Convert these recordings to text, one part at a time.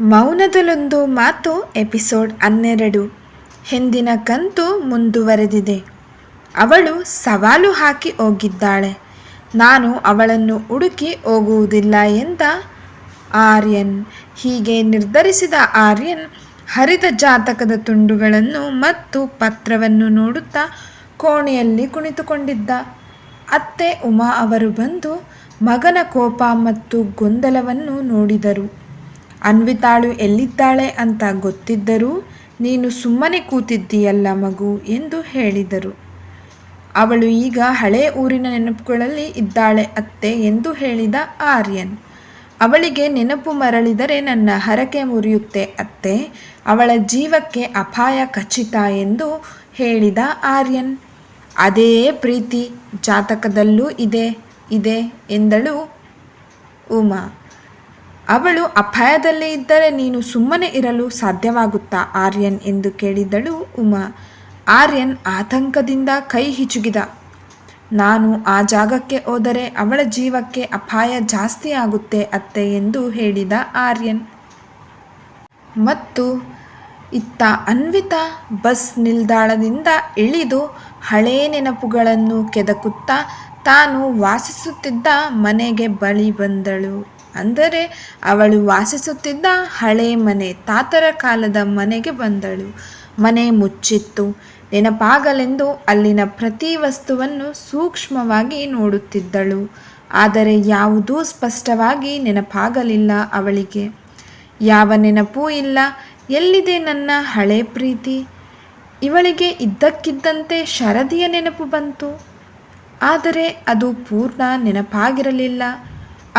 ಮೌನದಲ್ಲೊಂದು ಮಾತು ಎಪಿಸೋಡ್ ಹನ್ನೆರಡು. ಹಿಂದಿನ ಕಂತು ಮುಂದುವರೆದಿದೆ. ಅವಳು ಸವಾಲು ಹಾಕಿ ಹೋಗಿದ್ದಾಳೆ. ನಾನು ಅವಳನ್ನು ಹುಡುಕಿ ಹೋಗುವುದಿಲ್ಲ ಎಂದ ಆರ್ಯನ್. ಹೀಗೆ ನಿರ್ಧರಿಸಿದ ಆರ್ಯನ್ ಹರಿದ ಜಾತಕದ ತುಂಡುಗಳನ್ನು ಮತ್ತು ಪತ್ರವನ್ನು ನೋಡುತ್ತಾ ಕೋಣೆಯಲ್ಲಿ ಕುಣಿತುಕೊಂಡಿದ್ದ ಅತ್ತೆ ಉಮಾ ಅವರು ಬಂದು ಮಗನ ಕೋಪ ಮತ್ತು ಗೊಂದಲವನ್ನು ನೋಡಿದರು. ಅನ್ವಿತಾಳು ಎಲ್ಲಿದ್ದಾಳೆ ಅಂತ ಗೊತ್ತಿದ್ದರೂ, ನೀನು ಸುಮ್ಮನೆ ಕೂತಿದ್ದೀಯಲ್ಲ ಮಗು ಎಂದು ಹೇಳಿದರು. ಅವಳು ಈಗ ಹಳೆ ಊರಿನ ನೆನಪುಗಳಲ್ಲಿ ಇದ್ದಾಳೆ ಅತ್ತೆ ಎಂದು ಹೇಳಿದ ಆರ್ಯನ್. ಅವಳಿಗೆ ನೆನಪು ಮರಳಿದರೆ ನನ್ನ ಹರಕೆ ಮುರಿಯುತ್ತೆ ಅತ್ತೆ, ಅವಳ ಜೀವಕ್ಕೆ ಅಪಾಯ ಖಚಿತ ಎಂದು ಹೇಳಿದ ಆರ್ಯನ್. ಅದೇ ಪ್ರೀತಿ, ಜಾತಕದಲ್ಲೂ ಇದೆ ಇದೆ ಎಂದಳು ಉಮಾ. ಅವಳು ಅಪಾಯದಲ್ಲೇ ಇದ್ದರೆ ನೀನು ಸುಮ್ಮನೆ ಇರಲು ಸಾಧ್ಯವಾಗುತ್ತಾ ಆರ್ಯನ್ ಎಂದು ಕೇಳಿದಳು ಉಮಾ. ಆರ್ಯನ್ ಆತಂಕದಿಂದ ಕೈ ಹಿಚುಗಿದ. ನಾನು ಆ ಜಾಗಕ್ಕೆ ಹೋದರೆ ಅವಳ ಜೀವಕ್ಕೆ ಅಪಾಯ ಜಾಸ್ತಿ ಆಗುತ್ತೆ ಅತ್ತೆ ಎಂದು ಹೇಳಿದ ಆರ್ಯನ್. ಮತ್ತು ಇತ್ತ ಅನ್ವಿತಾ ಬಸ್ ನಿಲ್ದಾಣದಿಂದ ಇಳಿದು ಹಳೇ ನೆನಪುಗಳನ್ನು ಕೆದಕುತ್ತಾ ತಾನು ವಾಸಿಸುತ್ತಿದ್ದ ಮನೆಗೆ ಬಳಿ ಬಂದಳು. ಅಂದರೆ ಅವಳು ವಾಸಿಸುತ್ತಿದ್ದ ಹಳೆ ಮನೆ ತಾತರ ಕಾಲದ ಮನೆಗೆ ಬಂದಳು. ಮನೆ ಮುಚ್ಚಿತ್ತು. ನೆನಪಾಗಲೆಂದು ಅಲ್ಲಿನ ಪ್ರತಿ ವಸ್ತುವನ್ನು ಸೂಕ್ಷ್ಮವಾಗಿ ನೋಡುತ್ತಿದ್ದಳು. ಆದರೆ ಯಾವುದೂ ಸ್ಪಷ್ಟವಾಗಿ ನೆನಪಾಗಲಿಲ್ಲ ಅವಳಿಗೆ. ಯಾವ ನೆನಪೂ ಇಲ್ಲ. ಎಲ್ಲಿದೆ ನನ್ನ ಹಳೆ ಪ್ರೀತಿ? ಇವಳಿಗೆ ಇದ್ದಕ್ಕಿದ್ದಂತೆ ಶರದಿಯ ನೆನಪು ಬಂತು. ಆದರೆ ಅದು ಪೂರ್ಣ ನೆನಪಾಗಿರಲಿಲ್ಲ.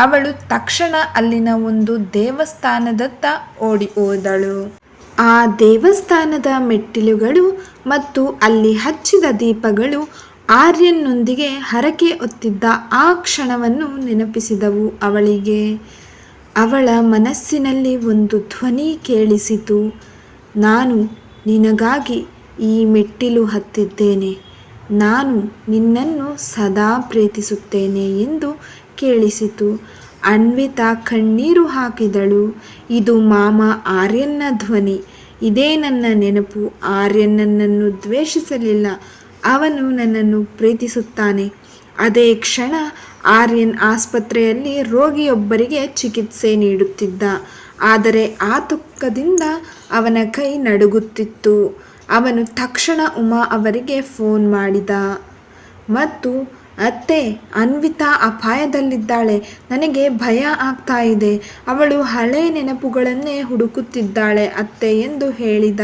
ಅವಳು ತಕ್ಷಣ ಅಲ್ಲಿನ ಒಂದು ದೇವಸ್ಥಾನದತ್ತ ಓಡಿ ಹೋದಳು. ಆ ದೇವಸ್ಥಾನದ ಮೆಟ್ಟಿಲುಗಳು ಮತ್ತು ಅಲ್ಲಿ ಹಚ್ಚಿದ ದೀಪಗಳು ಆರ್ಯನ್ನೊಂದಿಗೆ ಹರಕೆ ಹೊತ್ತಿದ್ದ ಆ ಕ್ಷಣವನ್ನು ನೆನಪಿಸಿದವು ಅವಳಿಗೆ. ಅವಳ ಮನಸ್ಸಿನಲ್ಲಿ ಒಂದು ಧ್ವನಿ ಕೇಳಿಸಿತು. ನಾನು ನಿನಗಾಗಿ ಈ ಮೆಟ್ಟಿಲು ಹತ್ತಿದ್ದೇನೆ. ನಾನು ನಿನ್ನನ್ನು ಸದಾ ಪ್ರೀತಿಸುತ್ತೇನೆ ಎಂದು ಕೇಳಿಸಿತು. ಅನ್ವಿತಾ ಕಣ್ಣೀರು ಹಾಕಿದಳು. ಇದು ಮಾಮ ಆರ್ಯನ್ನ ಧ್ವನಿ. ಇದೇ ನನ್ನ ನೆನಪು. ಆರ್ಯನ್ ನನ್ನನ್ನು ದ್ವೇಷಿಸಲಿಲ್ಲ. ಅವನು ನನ್ನನ್ನು ಪ್ರೀತಿಸುತ್ತಾನೆ. ಅದೇ ಕ್ಷಣ ಆರ್ಯನ್ ಆಸ್ಪತ್ರೆಯಲ್ಲಿ ರೋಗಿಯೊಬ್ಬರಿಗೆ ಚಿಕಿತ್ಸೆ ನೀಡುತ್ತಿದ್ದ. ಆದರೆ ಆ ತುಕ್ಕದಿಂದ ಅವನ ಕೈ ನಡುಗುತ್ತಿತ್ತು. ಅವನು ತಕ್ಷಣ ಉಮಾ ಅವರಿಗೆ ಫೋನ್ ಮಾಡಿದ. ಮತ್ತು ಅತ್ತೆ, ಅನ್ವಿತಾ ಅಪಾಯದಲ್ಲಿದ್ದಾಳೆ. ನನಗೆ ಭಯ ಆಗ್ತಾ ಇದೆ. ಅವಳು ಹಳೆ ನೆನಪುಗಳನ್ನೇ ಹುಡುಕುತ್ತಿದ್ದಾಳೆ ಅತ್ತೆ ಎಂದು ಹೇಳಿದ.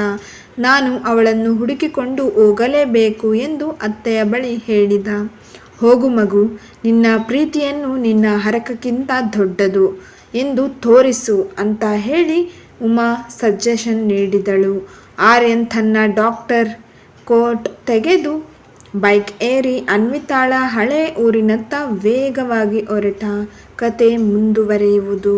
ನಾನು ಅವಳನ್ನು ಹುಡುಕಿಕೊಂಡು ಹೋಗಲೇಬೇಕು ಎಂದು ಅತ್ತೆಯ ಬಳಿ ಹೇಳಿದ. ಹೋಗು ಮಗು, ನಿನ್ನ ಪ್ರೀತಿಯನ್ನು ನಿನ್ನ ಹರಕಕ್ಕಿಂತ ದೊಡ್ಡದು ಎಂದು ತೋರಿಸು ಅಂತ ಹೇಳಿ ಉಮಾ ಸಜೆಷನ್ ನೀಡಿದಳು. ಆರ್ಯನ್ ತನ್ನ ಡಾಕ್ಟರ್ ಕೋಟ್ ತೆಗೆದು ಬೈಕ್ ಏರಿ ಅನ್ವಿತಾಳ ಹಳೆ ಊರಿನತ್ತ ವೇಗವಾಗಿ ಹೊರಟ ಕತೆ ಮುಂದುವರಿಯುವುದು.